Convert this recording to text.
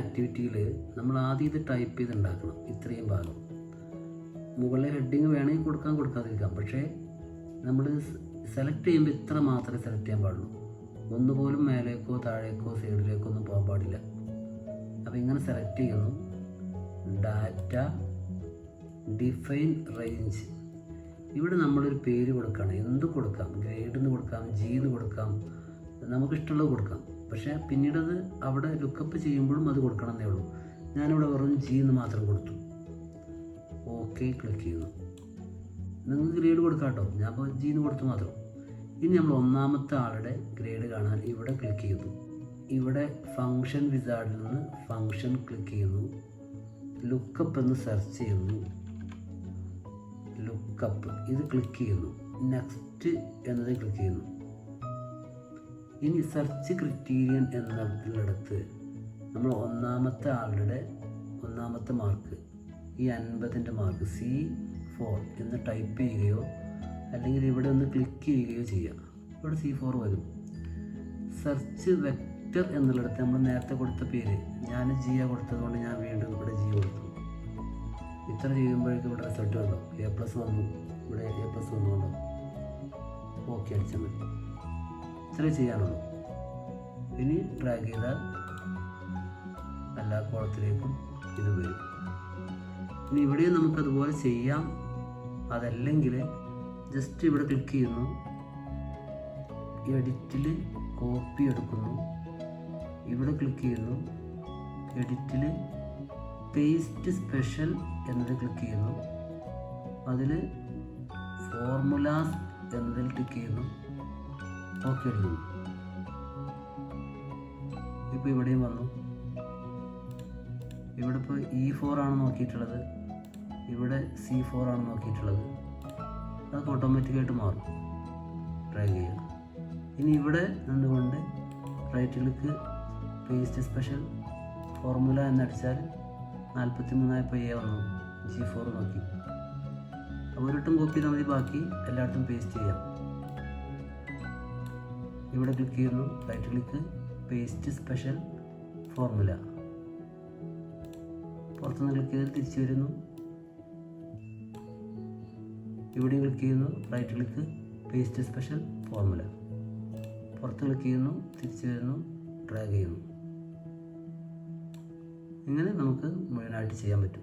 ആക്ടിവിറ്റിയിൽ നമ്മൾ ആദ്യം ഇത് ടൈപ്പ് ചെയ്ത് ഉണ്ടാക്കണം ഇത്രയും ഭാഗം. മുകളിലെ ഹെഡിങ് വേണമെങ്കിൽ കൊടുക്കാൻ കൊടുക്കാതിരിക്കാം. പക്ഷേ നമ്മൾ സെലക്ട് ചെയ്യുമ്പോൾ ഇത്ര മാത്രമേ സെലക്ട് ചെയ്യാൻ പാടുള്ളൂ. ഒന്നുപോലും മേലേക്കോ താഴേക്കോ സൈഡിലേക്കോ ഒന്നും പോകാൻ പാടില്ല. അപ്പോൾ ഇങ്ങനെ സെലക്ട് ചെയ്യുന്നു ഡാറ്റ ഡിഫൈൻ റേഞ്ച് ഇവിടെ നമ്മളൊരു പേര് കൊടുക്കണം എന്ത് കൊടുക്കാം? ഗ്രേഡ് എന്ന് കൊടുക്കാം ജി എന്ന് കൊടുക്കാം നമുക്കിഷ്ടമുള്ളത് കൊടുക്കാം. പക്ഷേ പിന്നീടത് അവിടെ ലുക്കപ്പ് ചെയ്യുമ്പോഴും അത് കൊടുക്കണം എന്നേ ഉള്ളൂ. ഞാനിവിടെ വെറും ജി എന്ന് മാത്രം കൊടുത്തു. ഓക്കെ ക്ലിക്ക് ചെയ്തു. നിങ്ങൾക്ക് ഗ്രേഡ് കൊടുക്കാം കേട്ടോ ഞാൻ അപ്പോൾ ജി എന്ന് കൊടുത്തു മാത്രം. ഇനി നമ്മൾ ഒന്നാമത്തെ ആളുടെ ഗ്രേഡ് കാണാൻ ഇവിടെ ക്ലിക്ക് ചെയ്തു. ഇവിടെ ഫങ്ഷൻ വിസാർഡിൽ നിന്ന് ഫങ്ഷൻ ക്ലിക്ക് ചെയ്യുന്നു. ലുക്കപ്പ് എന്ന് സെർച്ച് ചെയ്യുന്നു. ലുക്കപ്പ് ഇത് ക്ലിക്ക് ചെയ്യുന്നു. നെക്സ്റ്റ് എന്നത് ക്ലിക്ക് ചെയ്യുന്നു. ഇനി സെർച്ച് ക്രിറ്റീരിയൻ എന്നതിനടുത്ത് നമ്മൾ ഒന്നാമത്തെ ആളുടെ ഒന്നാമത്തെ മാർക്ക് ഈ അൻപതിന്റെ മാർക്ക് സി ഫോർ എന്ന് ടൈപ്പ് ചെയ്യുകയോ അല്ലെങ്കിൽ ഇവിടെ ഒന്ന് ക്ലിക്ക് ചെയ്യുകയോ ചെയ്യാം. ഇവിടെ സി ഫോർ വരും. സെർച്ച് വെക്റ്റർ എന്നുള്ളിടത്ത് നമ്മൾ നേരത്തെ കൊടുത്ത പേര് ഞാൻ ജിയ കൊടുത്തതുകൊണ്ട് ഞാൻ വീണ്ടും ഇവിടെ ജി കൊടുത്തു. ഇത്ര ചെയ്യുമ്പോഴേക്കും ഇവിടെ റിസൾട്ട് കണ്ടോ? എ പ്ലസ് വന്നു. ഇവിടെ എ പ്ലസ് വന്നുകൊണ്ടോ ഓക്കെ അടിച്ചാൽ മതി. ഇത്രേ ചെയ്യാനുള്ളൂ. ഇനി ഡ്രാഗ് ചെയ്താൽ എല്ലാ കോളത്തിലേക്കും ഇത് വരും. ഇനി ഇവിടെയും നമുക്കതുപോലെ ചെയ്യാം. അതല്ലെങ്കിൽ ജസ്റ്റ് ഇവിടെ ക്ലിക്ക് ചെയ്യുന്നു. എഡിറ്റിൽ കോപ്പി എടുക്കുന്നു. ഇവിടെ ക്ലിക്ക് ചെയ്യുന്നു. എഡിറ്റിൽ പേസ്റ്റ് സ്പെഷ്യൽ എന്നത് ക്ലിക്ക് ചെയ്യുന്നു. അതിൽ ഫോർമുലാസ് എന്നതിൽ ക്ലിക്ക് ചെയ്യുന്നു. ഓക്കെ. ഇപ്പോൾ ഇവിടെയും വന്നു. ഇവിടെ ഇപ്പോൾ ഇ ഫോർ ആണ് നോക്കിയിട്ടുള്ളത്. ഇവിടെ സി ഫോർ ആണ് നോക്കിയിട്ടുള്ളത്. അതൊക്കെ ഓട്ടോമാറ്റിക്കായിട്ട് മാറും. ഡ്രാഗ് ചെയ്യുക. ഇനി ഇവിടെ നിന്നുകൊണ്ട് ക്ലിക്ക് പേസ്റ്റ് സ്പെഷ്യൽ ഫോർമുല എന്നടിച്ചാൽ നാൽപ്പത്തി മൂന്നായപ്പോൾ എ വന്നു. ജി ഫോർ നോക്കി. അപ്പോൾ ഒരിട്ടും കോപ്പി ചെയ്താൽ മതി. ബാക്കി എല്ലായിടത്തും പേസ്റ്റ് ചെയ്യാം. ഇവിടെ ക്ലിക്ക് ചെയ്യുന്നു. Right click paste special formula പുറത്തുനിന്ന് ക്ലിക്ക് ചെയ്ത് തിരിച്ചു വരുന്നു. ഇവിടെ ക്ലിക്ക് ചെയ്യുന്നു. Right click paste special formula പുറത്ത് ക്ലിക്ക് ചെയ്യുന്നു. തിരിച്ചു വരുന്നു. ഡ്രാഗ് ചെയ്യുന്നു. ഇങ്ങനെ നമുക്ക് മുഴുവനായിട്ട് ചെയ്യാൻ പറ്റും.